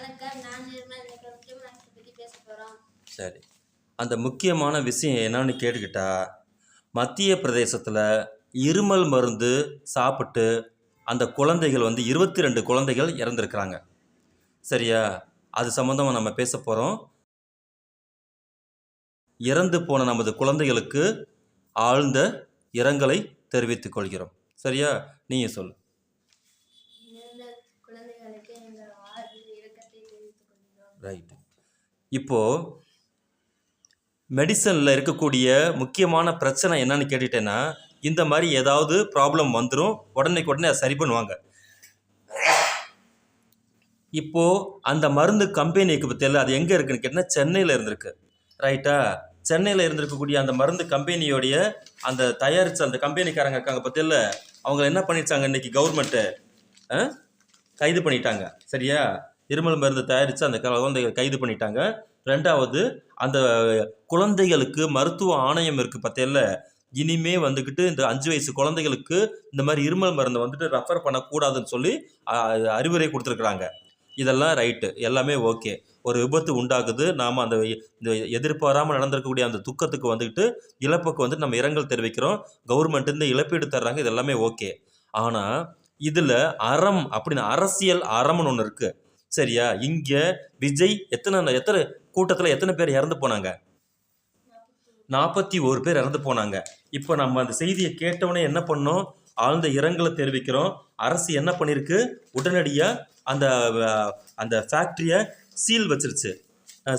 வணக்கம். நான் நிர்மல் பற்றி பேச போகிறோம் சரி. அந்த முக்கியமான விஷயம் என்னன்னு கேட்டுக்கிட்டா மத்திய பிரதேசத்தில் இருமல் மருந்து சாப்பிட்டு அந்த குழந்தைகள் வந்து இருபத்தி ரெண்டு குழந்தைகள் இறந்துருக்குறாங்க. சரியா? அது சம்மந்தமாக நம்ம பேச போகிறோம் இறந்து போன நமது குழந்தைகளுக்கு ஆழ்ந்த இரங்கலை தெரிவித்துக் கொள்கிறோம். சரியா? நீங்கள் சொல்லு இறந்த குழந்தைகளுக்கு எங்கள் ஆழ்ந்த இரக்கத்தை ரைட் இப்போது மெடிசனில் இருக்கக்கூடிய முக்கியமான பிரச்சனை என்னன்னு கேட்டுட்டேன்னா இந்த மாதிரி ஏதாவது ப்ராப்ளம் வந்துடும் உடனே உடனே அதை சரி பண்ணுவாங்க. இப்போது அந்த மருந்து கம்பெனிக்கு பற்றியில் அது எங்கே இருக்குன்னு கேட்டால் சென்னையில் இருந்திருக்கு. ரைட்டா சென்னையில் இருந்திருக்கக்கூடிய அந்த மருந்து கம்பெனியோடைய அந்த தயாரித்த அந்த கம்பெனிக்காரங்க இருக்காங்க பற்றியில் அவங்க என்ன பண்ணிட்டாங்க இன்னைக்கு கவர்மெண்ட்டு கைது பண்ணிட்டாங்க. சரியா? இருமல் மருந்து தயாரித்து அந்த குழந்தைகளை கைது பண்ணிட்டாங்க. ரெண்டாவது அந்த குழந்தைகளுக்கு மருத்துவ ஆணையம் இருக்குது பற்றியில் இனிமே வந்துக்கிட்டு இந்த அஞ்சு வயசு குழந்தைகளுக்கு இந்த மாதிரி இருமல் மருந்தை வந்துட்டு ரெஃபர் பண்ணக்கூடாதுன்னு சொல்லி அறிவுரை கொடுத்துருக்குறாங்க. இதெல்லாம் ரைட்டு எல்லாமே ஓகே ஒரு விபத்து உண்டாகுது நாம் அந்த இந்த எதிர்பாராமல் நடந்திருக்கக்கூடிய அந்த துக்கத்துக்கு வந்துக்கிட்டு இழப்புக்கு வந்து நம்ம இரங்கல் தெரிவிக்கிறோம். கவர்மெண்ட் இந்த இழப்பீடு தர்றாங்க இது எல்லாமே ஓகே ஆனால் இதில் அறம் அப்படின்னு அரசியல் அறம்னு ஒன்று இருக்குது சரியா? இங்கே விஜய் எத்தனை எத்தனை கூட்டத்தில் எத்தனை பேர் இறந்து போனாங்க? நாற்பத்தி ஒரு பேர் இறந்து போனாங்க. இப்போ நம்ம அந்த செய்தியை கேட்டவுடனே என்ன பண்ணோம்? ஆழ்ந்த இரங்கலை தெரிவிக்கிறோம். அரசு என்ன பண்ணியிருக்கு உடனடியாக அந்த அந்த ஃபேக்ட்ரியை சீல் வச்சிருச்சு.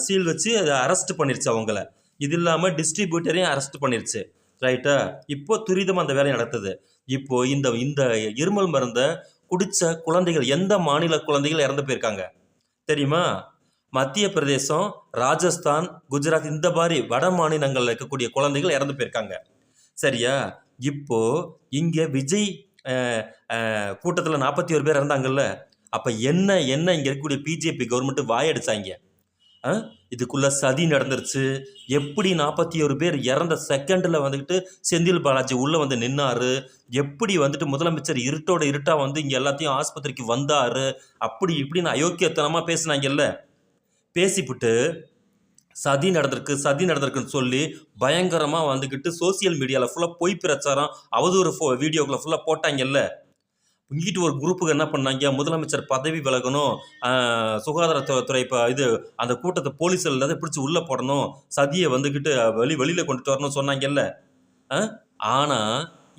சீல் வச்சு அதை அரெஸ்ட் பண்ணிருச்சு அவங்கள. இது இல்லாமல் டிஸ்ட்ரிபியூட்டரையும் அரெஸ்ட் பண்ணிருச்சு. ரைட்டா இப்போ துரிதம் அந்த வேலையை நடத்துது. இப்போ இந்த இந்த இருமல் மருந்தை குடித்த குழந்தைகள் எந்த மாநில குழந்தைகள் இறந்து போயிருக்காங்க? தெரியுமா? மத்திய பிரதேசம் ராஜஸ்தான் குஜராத் இந்த மாதிரி வட மாநிலங்களில் இருக்கக்கூடிய குழந்தைகள் இறந்து போயிருக்காங்க. சரியா? இப்போ இங்கே விஜய் கூட்டத்தில் நாற்பத்தி ஒரு பேர் இறந்தாங்கல்ல அப்போ என்ன என்ன இங்கே இருக்கக்கூடிய பிஜேபி கவர்மெண்ட் வாயடிச்சாங்க? இதுக்குள்ளே சதி நடந்துருச்சு. எப்படி நாற்பத்தி ஒரு பேர் இறந்த செகண்டில் வந்துக்கிட்டு செந்தில் பாலாஜி உள்ளே வந்து நின்னார்? எப்படி வந்துட்டு முதலமைச்சர் இருட்டோட இருட்டாக வந்து இங்கே எல்லாத்தையும் ஆஸ்பத்திரிக்கு வந்தார்? அப்படி இப்படின்னு அயோக்கியத்தனமாக பேசுனாங்கல்ல. பேசிவிட்டு சதி நடந்திருக்கு சதி நடந்திருக்குன்னு சொல்லி பயங்கரமாக வந்துக்கிட்டு சோசியல் மீடியாவில் ஃபுல்லாக பொய் பிரச்சாரம் அவதூறு ஃபோ வீடியோக்களை ஃபுல்லாக போட்டாங்கல்ல. இங்கிட்டு ஒரு குரூப்புக்கு என்ன பண்ணாங்க? முதலமைச்சர் பதவி விலகணும். சுகாதாரத்துறை துறை இப்போ இது அந்த கூட்டத்தை போலீஸ் இல்லாத பிடிச்சி உள்ளே போடணும். சதியை வந்துக்கிட்டு வெளி வெளியில் கொண்டுட்டு வரணும்னு சொன்னாங்கல்ல. ஆனால்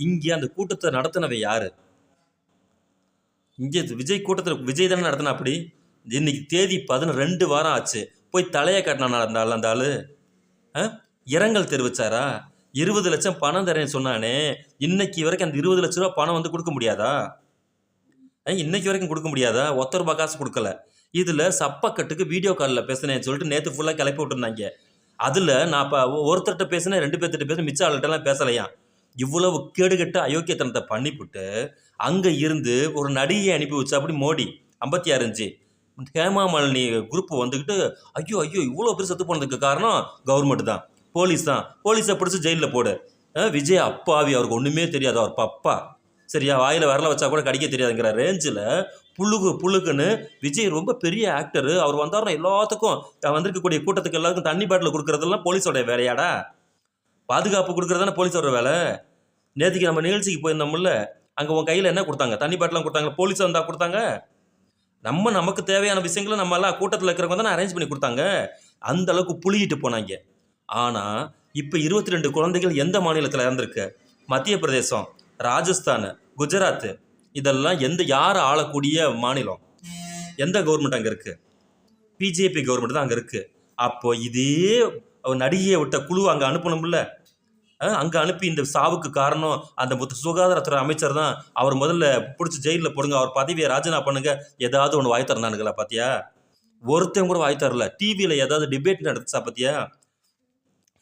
இங்கே அந்த கூட்டத்தை நடத்தினவை யார்? இங்கே விஜய் கூட்டத்தில் விஜய் தானே நடத்தின அப்படி? இன்னைக்கு தேதி பதினொன்று ரெண்டு வாரம் ஆச்சு. போய் தலையை கட்டினா அந்த ஆள் அந்த ஆள்? இரங்கல் தெரிவிச்சாரா? இருபது லட்சம் பணம் தரேன்னு சொன்னானே. இன்னைக்கு வரைக்கும் அந்த இருபது லட்ச ரூபா பணம் வந்து கொடுக்க முடியாதா? இன்னைக்கு வரைக்கும் கொடுக்க முடியாதா? ஒத்த ரூபாய் காசு கொடுக்கல. இதில் சப்பக்கட்டுக்கு வீடியோ காலில் பேசினேன்னு சொல்லிட்டு நேற்று ஃபுல்லாக கிளப்பி விட்டுருந்தாங்க. அதில் நான் இப்போ ஒருத்தர்கிட்ட பேசினேன் ரெண்டு பேர்த்திட்ட பேச மிச்ச ஆள்கிட்டலாம் பேசலையா இவ்வளவு கேடுகட்ட அயோக்கியத்தனத்தை பண்ணிவிட்டு அங்கே இருந்து ஒரு நடிகையை அனுப்பி வச்சு அப்படி மோடி? ஐம்பத்தி ஆறு இன்ச்சு. ஹேமா குரூப் வந்துக்கிட்டு ஐயோ ஐயோ இவ்வளோ பேர் செத்து போனதுக்கு காரணம் கவர்மெண்ட் தான். போலீஸ் தான். போலீஸை பிடிச்சி ஜெயிலில் போடு. விஜய் அப்பாவி அவருக்கு ஒன்றுமே தெரியாது. அவர் பப்பா. சரியா வாயில் வரல வச்சா கூட கடிக்க தெரியாதுங்கிற ரேஞ்சில் புழுகு புழுகுன்னு விஜய் ரொம்ப பெரிய ஆக்டர் அவர் வந்தாருன்னா எல்லாத்துக்கும் வந்திருக்கக்கூடிய கூட்டத்துக்கு எல்லாருக்கும் தண்ணி பாட்டில் கொடுக்குறதெல்லாம் போலீஸோடைய வேலையாடா? பாதுகாப்பு கொடுக்குறது போலீஸோட வேலை? நேற்றுக்கு நம்ம நிகழ்ச்சிக்கு போயிருந்தோம்ல அங்கே உன் கையில் என்ன கொடுத்தாங்க? தண்ணி பாட்டிலாம் கொடுத்தாங்க போலீஸ் வந்தால் கொடுத்தாங்க? நம்ம நமக்கு தேவையான விஷயங்களை நம்ம எல்லாம் கூட்டத்தில் இருக்கிறவங்க தானே அரேஞ்ச் பண்ணி கொடுத்தாங்க. அந்த அளவுக்கு புளியிட்டு போனாங்க. ஆனால் இப்போ இருபத்தி ரெண்டு குழந்தைகள் எந்த மாநிலத்தில் இறந்துருக்கு? மத்திய பிரதேசம் ராஜஸ்தான் குஜராத் இதெல்லாம் எந்த யார் ஆளக்கூடிய மாநிலம்? எந்த கவர்மெண்ட் அங்கே இருக்குது பிஜேபி கவர்மெண்ட் தான் அங்கே இருக்குது அப்போ இதே நடிகையை விட்ட குழு அங்கே அனுப்பணும்ல? அங்கே அனுப்பி இந்த சாவுக்கு காரணம் அந்த சுகாதாரத்துறை அமைச்சர் தான். அவர் முதல்ல பிடிச்சி ஜெயிலில் போடுங்க அவர் பதவியை ராஜினா பண்ணுங்க. ஏதாவது ஒன்று வாய் பார்த்தியா ஒருத்தன் கூட வாய் தரல. டிவியில் ஏதாவது டிபேட் நடந்துச்சா பார்த்தியா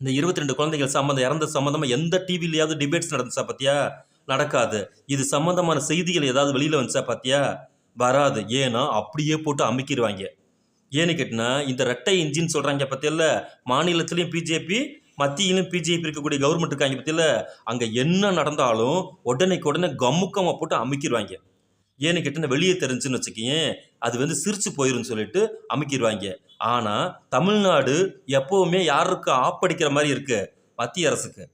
இந்த இருபத்தி ரெண்டு குழந்தைகள் சம்மந்தம் இறந்த சம்மந்தமாக எந்த டிவிலையாவது டிபேட்ஸ் நடந்துச்சா பார்த்தியா நடக்காது. இது சம்மந்தமான செய்திகள் ஏதாவது வெளியில் வந்துச்சா பார்த்தியா வராது. ஏன்னா அப்படியே போட்டு அமுக்கிடுவாங்க ஏன்னு கேட்டினா இந்த ரெட்டை இன்ஜின் சொல்கிறாங்க பார்த்தியில்ல மாநிலத்திலையும் பிஜேபி மத்தியிலும் பிஜேபி இருக்கக்கூடிய கவர்மெண்ட் இருக்காங்க பற்றியில அங்கே என்ன நடந்தாலும் உடனேக்கு உடனே கம்முக்கமாக போட்டு அமுக்கிடுவாங்க ஏன்னு கேட்டால் வெளியே தெரிஞ்சுன்னு வச்சுக்கேன் அது வந்து சிரிச்சு போயிருன்னு சொல்லிட்டு அமுக்கிடுவாங்க ஆனால் தமிழ்நாடு எப்போவுமே யாருக்கு ஆப்படிக்கிற மாதிரி இருக்குது மத்திய அரசுக்கு.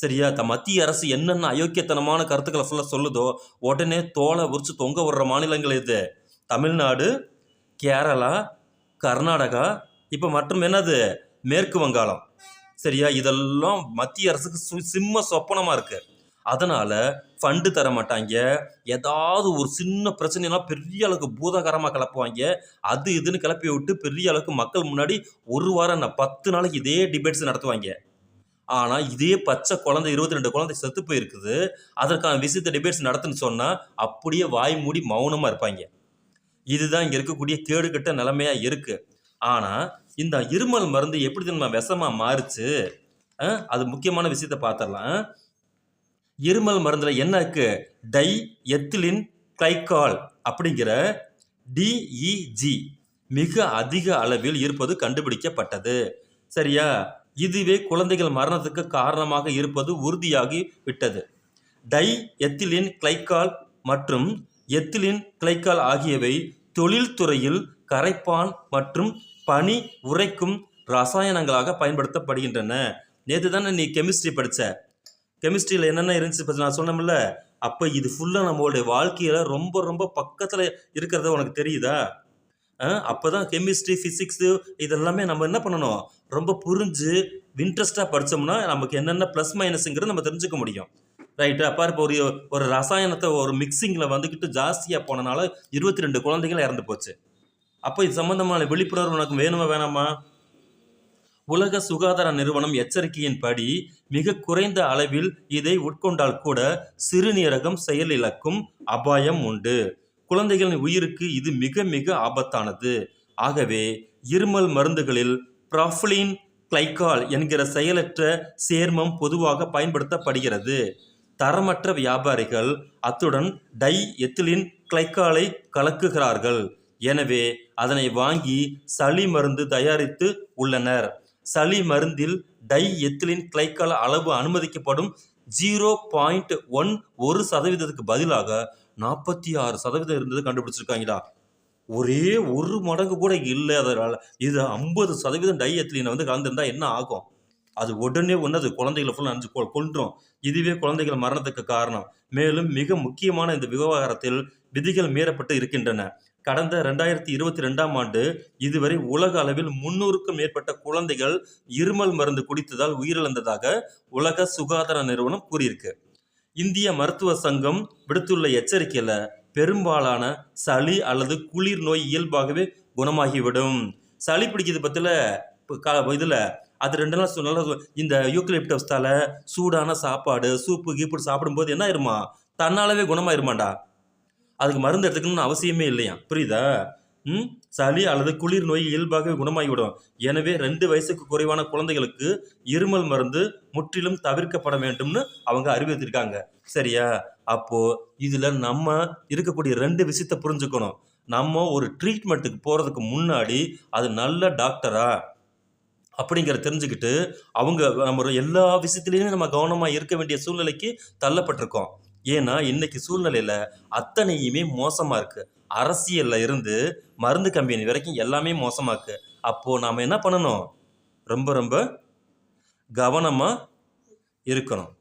சரியா? த மத்திய அரசு என்னென்ன அயோக்கியத்தனமான கருத்துக்களை ஃபுல்லாக சொல்லுதோ உடனே தோலை உரிச்சு தொங்க விடுற மாநிலங்கள் இது தமிழ்நாடு கேரளா கர்நாடகா இப்போ மற்றும் என்னது? மேற்கு வங்காளம். சரியா? இதெல்லாம் மத்திய அரசுக்கு சு சிம்ம சொப்பனமாக இருக்குது அதனால் ஃபண்டு தர மாட்டாங்க. ஏதாவது ஒரு சின்ன பிரச்சனைனா பெரிய அளவுக்கு பூதகரமாக கிளப்புவாங்க அது இதுன்னு கிளப்பி விட்டு பெரிய அளவுக்கு மக்கள் முன்னாடி ஒரு வாரம் என்ன பத்து நாளைக்கு இதே டிபேட்ஸ் நடத்துவாங்க. ஆனால் இதே பச்சை குழந்தை இருபத்தி ரெண்டு குழந்தை செத்து போயிருக்குது. அதற்கான விஷயத்தை டிபேட்ஸ் நடத்துன்னு சொன்னால் அப்படியே வாய் மூடி மௌனமாக இருப்பாங்க. இதுதான் இங்கே இருக்கக்கூடிய கேடுகட்ட நிலைமையாக இருக்குது ஆனால் இந்த இருமல் மருந்து எப்படி நம்ம விஷமாக மாறுச்சு? அது முக்கியமான விஷயத்த பார்த்துடலாம் இருமல் மருந்தில் என்ன இருக்குது டை எத்திலின் கிளைகால் அப்படிங்கிற டிஇஜி மிக அதிக அளவில் இருப்பது கண்டுபிடிக்கப்பட்டது. சரியா? இதுவே குழந்தைகள் மரணத்துக்கு காரணமாக இருப்பது உறுதியாகி விட்டது. டை எத்திலின் கிளைக்கால் மற்றும் எத்திலின் கிளைக்கால் ஆகியவை தொழில்துறையில் கரைப்பான் மற்றும் பனி உரைக்கும் ரசாயனங்களாக பயன்படுத்தப்படுகின்றன. நேற்று தானே நீ கெமிஸ்ட்ரி படித்த கெமிஸ்ட்ரியில் என்னென்ன இருந்துச்சு நான் சொன்னோம்ல அப்போ இது ஃபுல்லாக நம்மளுடைய வாழ்க்கையில் ரொம்ப ரொம்ப பக்கத்தில் இருக்கிறத உனக்கு தெரியுதா? அப்போ தான் கெமிஸ்ட்ரி ஃபிசிக்ஸு இதெல்லாமே நம்ம என்ன பண்ணணும்? ரொம்ப புரிஞ்சு இன்ட்ரெஸ்டாக படித்தோம்னா நமக்கு என்னென்ன ப்ளஸ் மைனஸுங்கிறது நம்ம தெரிஞ்சுக்க முடியும். ரைட்டு அப்போ இப்போ ஒரு ஒரு ரசாயனத்தை ஒரு மிக்சிங்கில் வந்துக்கிட்டு ஜாஸ்தியாக போனனால இருபத்தி ரெண்டு குழந்தைகள் இறந்து போச்சு. அப்போ இது சம்மந்தமான விழிப்புணர்வு உனக்கு வேணுமா வேணாமா? உலக சுகாதார நிறுவனம் எச்சரிக்கையின்படி மிக குறைந்த அளவில் இதை உட்கொண்டால் கூட சிறுநீரகம் செயலிழக்கும் அபாயம் உண்டு. குழந்தைகளின் உயிருக்கு இது மிக மிக ஆபத்தானது. ஆகவே இருமல் மருந்துகளில் ப்ராஃப்ளின் கிளைகால் என்கிற செயலற்ற சேர்மம் பொதுவாக பயன்படுத்தப்படுகிறது. தரமற்ற வியாபாரிகள் அத்துடன் டை எத்திலின் கிளைக்காலை கலக்குகிறார்கள். எனவே அதனை வாங்கி சளி மருந்து தயாரித்து உள்ளனர். சளி மருந்தில் டை எத்திலின் கிளைக்கால் அளவு அனுமதிக்கப்படும் ஜீரோ பாயிண்ட் ஒன் ஒரு சதவீதத்துக்கு பதிலாக நாற்பத்தி ஆறு சதவீதம் இருந்தது கண்டுபிடிச்சிருக்காங்களா? ஒரே ஒரு மடங்கு கூட இல்லை அதனால். இது ஐம்பது சதவீதம் டை எத்திலினை வந்து கலந்துருந்தா என்ன ஆகும்? அது உடனே ஒன்று குழந்தைகளை ஃபுல்லாக அஞ்சு கொ கொன்றும். இதுவே குழந்தைகள் மரணத்துக்கு காரணம். மேலும் மிக முக்கியமான இந்த விவகாரத்தில் விதிகள் மீறப்பட்டு இருக்கின்றன. கடந்த ரெண்டாயிரத்தி இருபத்தி ரெண்டாம் ஆண்டு இதுவரை உலக அளவில் முன்னூறுக்கும் மேற்பட்ட குழந்தைகள் இருமல் மருந்து குடித்ததால் உயிரிழந்ததாக உலக சுகாதார நிறுவனம் கூறியிருக்கு. இந்திய மருத்துவ சங்கம் விடுத்துள்ள எச்சரிக்கையில் பெரும்பாலான சளி அல்லது குளிர் நோய் இயல்பாகவே குணமாகிவிடும். சளி பிடிக்கிறது பற்றில இதில் அது ரெண்டு நாள் சு- நல்லா இந்த யூக்கலிப்டஸ் தலை சூடான சாப்பாடு சூப்பு கீப்பு சாப்பிடும்போது என்ன ஆயிருமா? தன்னாலவே குணமாயிருமாண்டா? அதுக்கு மருந்து எடுத்துக்கணும்னு அவசியமே இல்லையா? புரியுதா? சளி அல்லது குளிர் நோய் இயல்பாகவே குணமாகிவிடும். எனவே ரெண்டு வயசுக்கு குறைவான குழந்தைகளுக்கு இருமல் மருந்து முற்றிலும் தவிர்க்கப்பட வேண்டும்னு அவங்க அறிவித்திருக்காங்க சரியா? அப்போ இதுல நம்ம இருக்கக்கூடிய ரெண்டு விஷயத்த புரிஞ்சுக்கணும். நம்ம ஒரு ட்ரீட்மெண்ட்டுக்கு போறதுக்கு முன்னாடி அது நல்ல டாக்டரா அப்படிங்கிறத தெரிஞ்சுக்கிட்டு அவங்க நம்ம ஒரு எல்லா விஷயத்துலையுமே நம்ம கவனமாக இருக்க வேண்டிய சூழ்நிலைக்கு தள்ளப்பட்டிருக்கோம். ஏன்னா இன்னைக்கு சூழ்நிலையில் அத்தனையுமே மோசமாக இருக்குது அரசியலில் இருந்து மருந்து கம்பெனி வரைக்கும் எல்லாமே மோசமாக்கு. அப்போது நாம் என்ன பண்ணணும்? ரொம்ப ரொம்ப கவனமாக இருக்கணும்.